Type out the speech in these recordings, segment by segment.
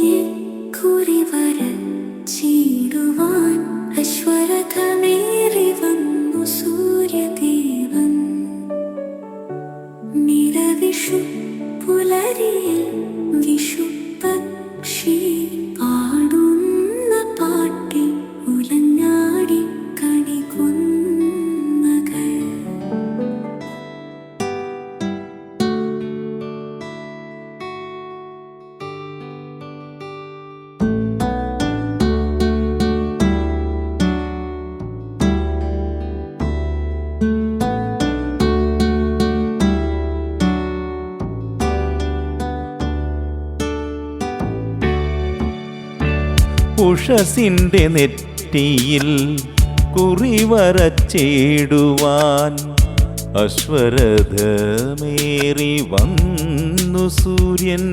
Ты ഉഷസിന്റെ നെറ്റിയിൽ കുറിവരച്ചേടുവാൻ അശ്വരഥമേറി വന്നു സൂര്യൻ.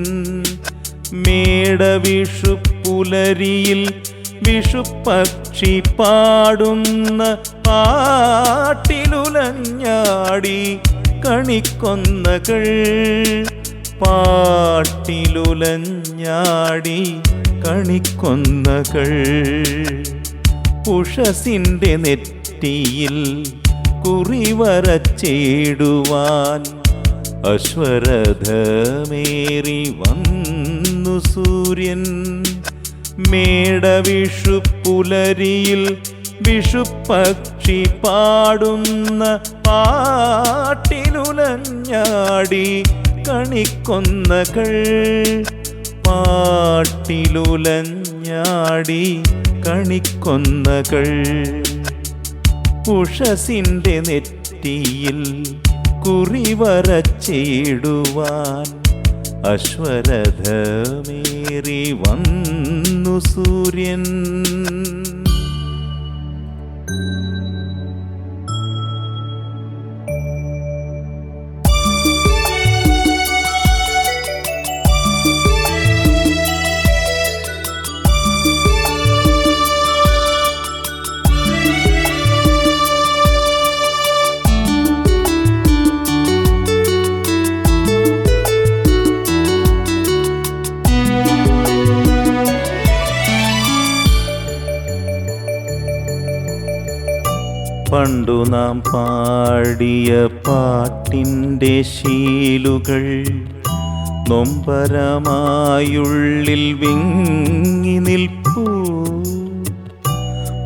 മേടവിഷു പുലരിയിൽ വിഷുപക്ഷി പാടുന്ന പാട്ടിലുലഞ്ഞാടി കണിക്കൊന്നകൾ പാട്ടിലുലഞ്ഞാടി കണിക്കൊന്നകൾ. ഉഷസിന്റെ നെറ്റിയിൽ കുറിവരച്ചേടുവാൻ അശ്വരഥമേറി വന്നു സൂര്യൻ. മേടവിഷു പുലരിയിൽ വിഷുപക്ഷി പാടുന്ന പാട്ടിലുലഞ്ഞാടി കണിക്കൊന്നകൾ പാട്ടിലുലഞ്ഞാടി കണിക്കൊന്നകൾ. ഉഷസിന്റെ നെറ്റിയിൽ കുറിവരച്ചേടുവാൻ അശ്വരഥമേറി വന്നു സൂര്യൻ. പണ്ടു നാം പാടിയ പാട്ടിന്റെ ശീലുകൾ നൊമ്പരമായുള്ളിൽ വിങ്ങി നിൽപ്പൂ.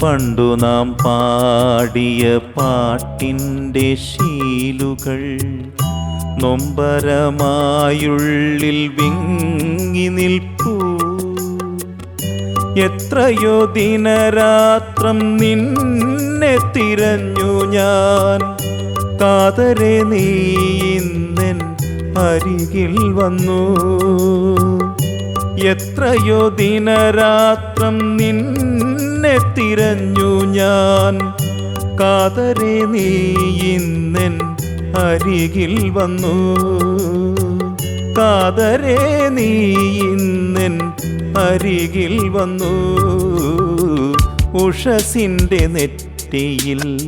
പണ്ടു നാം പാടിയ പാട്ടിന്റെ ശീലുകൾ നൊമ്പരമായുള്ളിൽ വിങ്ങി നിൽപ്പൂ. എത്രയോ ദിനരാത്രം നിന്നെ തിരഞ്ഞു ഞാൻ. കാതരെ നീ അരികിൽ വന്നു. എത്രയോ ദിനരാത്രം നിന്നെ തിരഞ്ഞു ഞാൻ. കാതരെ നീ അരികിൽ വന്നു. കാതരെ നീ ഇന്നെൻ അരികിൽ വന്നു. ഉഷസിന്റെ നെറ്റിയിൽ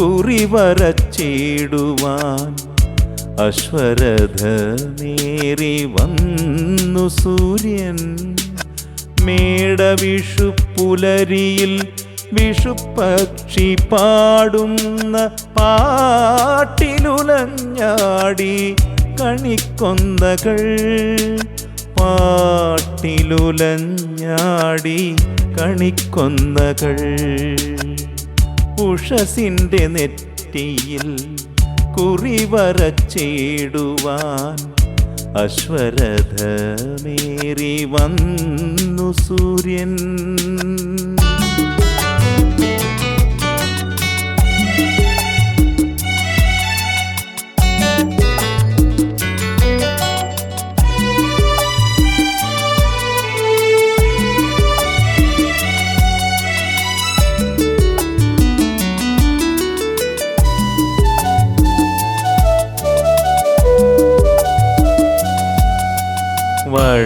കുറിവരച്ചിടുവാൻ അശ്വരഥമേറി വന്നു സൂര്യൻ. മേടവിഷു പുലരിയിൽ വിഷുപക്ഷി പാടുന്ന പാട്ടിലുലഞ്ഞാടി കണിക്കൊന്നകൾ. പാട്ടിലുലഞ്ഞാടി കണിക്കൊന്നകൾ. ഉഷസിന്റെ നെറ്റിയിൽ കുറിവരച്ചിടുവാൻ അശ്വരഥമേറി വന്നു സൂര്യൻ.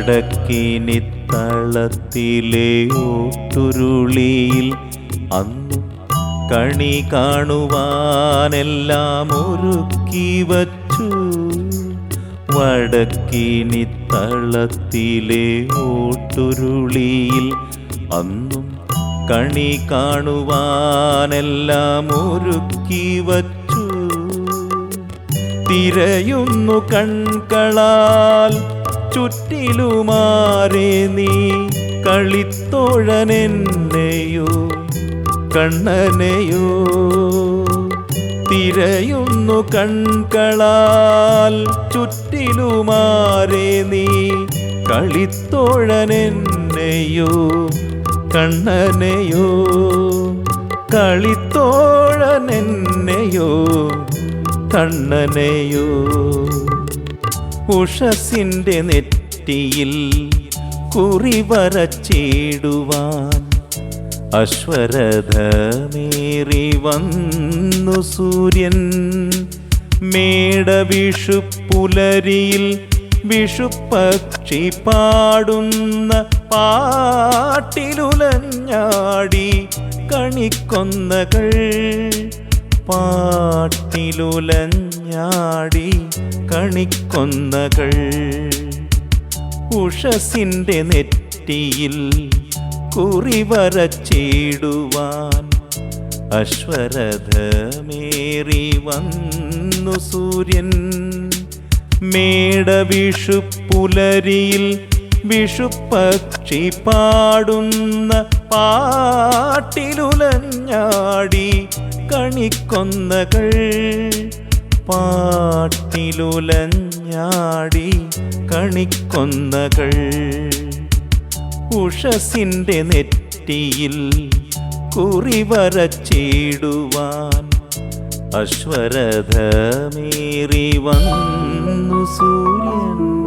വടക്കിനിത്തളത്തിലെ ഓട്ടുരുളിയിൽ അന്നു കണി കാണുവാനെല്ലാം ഒരുക്കി വച്ചു. വടക്കിനിത്തളത്തിലെ ഓട്ടുരുളിയിൽ അന്നും കണി കാണുവാനെല്ലാം ഒരുക്കി വച്ചു. തിരയുന്നു കൺകളാൽ ചുറ്റിലുമാരെ നീ കളിത്തോഴനെന്നെയോ കണ്ണനെയോ തിരയുന്നു കൺകളാൽ ചുറ്റിലുമാരെ നീ കളിത്തോഴനെന്നെയോ കണ്ണനെയോ കളിത്തോഴനെന്നെയോ കണ്ണനെയോ ഉഷസിന്റെ നെറ്റിയിൽ കുറിവരച്ചിടുവാൻ അശ്വരഥമേറി വന്നു സൂര്യൻ. മേടവിഷുപ്പുലരിയിൽ വിഷുപ്പക്ഷി പാടുന്ന പാട്ടിലുലഞ്ഞാടി കണിക്കൊന്നകൾ. പാട്ടിലുലഞ്ഞാടി കണിക്കൊന്നകൾ. ഉഷസിന്റെ നെറ്റിയിൽ കുറിവരച്ചിടുവാൻ അശ്വരഥമേറി വന്നു സൂര്യൻ. മേടവിഷുപ്പുലരിയിൽ വിഷുപ്പക്ഷി പാടുന്ന പാട്ടിലുലഞ്ഞാടി കണിക്കൊന്നകൾ പാട്ടിലുലഞ്ഞാടി കണിക്കൊന്നകൾ. ഉഷസിന്റെ നെറ്റിയിൽ കുറിവരച്ചിടുവാൻ അശ്വരഥമേറി വന്നു സൂര്യൻ.